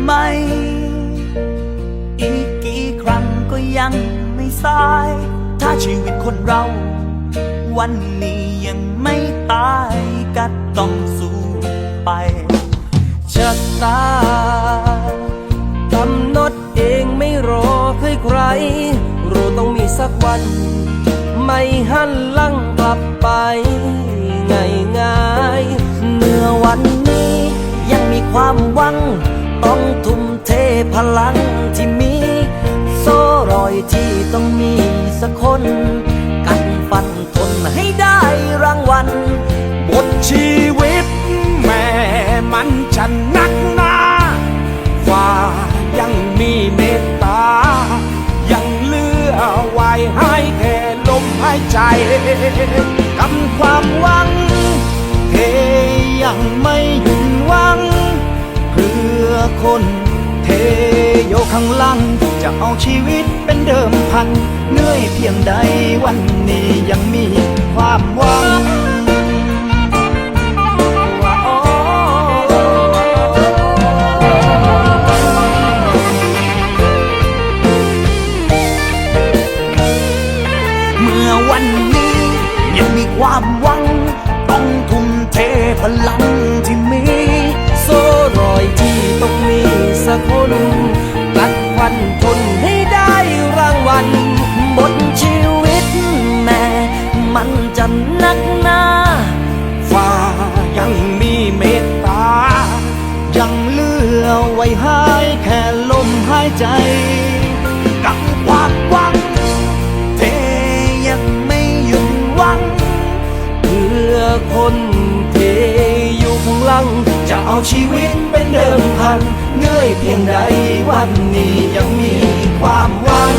เริ่มไหม อีกกี่ครั้งก็ยังไม่สาย ถ้าชีวิตคนเรา วันนี้ยังไม่ตายก็ต้องสู้ไปชะตากำหนดเองไม่รอใครใคร รู้ต้องมีสักวัน ไม่หันหลังกลับไปง่ายง่ายๆเมื่อวันนี้ยังมีความหวัง พลังที่มี โซ่รอยที่ต้องมีสักคน กันฟันทนให้ได้รางวัลบทชีวิตแม่มันจะนักหนาว่ายังมีเมตตา ยังเลือไว้ให้แค่ลมหายใจกำความหวังเฮยังไม่หยุดหวังเพื่อคน โยข้างลังจะเอาชีวิตเป็นเดิมพัน เหนื่อยเพียงใดวันนี้ยังมีความหวังเมื่อวันนี้ยังมีความหวัง สักคนกัดฟันทนให้ได้รางวัลบทชีวิตแม่มันจะนักหนาฟ้ายังมีเมตตา ยังเลือไว้ให้แค่ลมหายใจ กับความหวังเทยังไม่หยุดหวัง เพื่อคนที่อยู่ข้างหลังจะเอาชีวิตเป็นเดิมพัน เงยเพียงใดวันนี้ยังมีความหวัง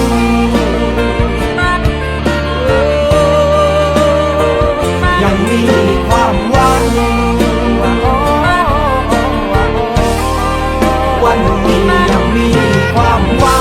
ยังมีความหวังวันนี้ยังมีความหวัง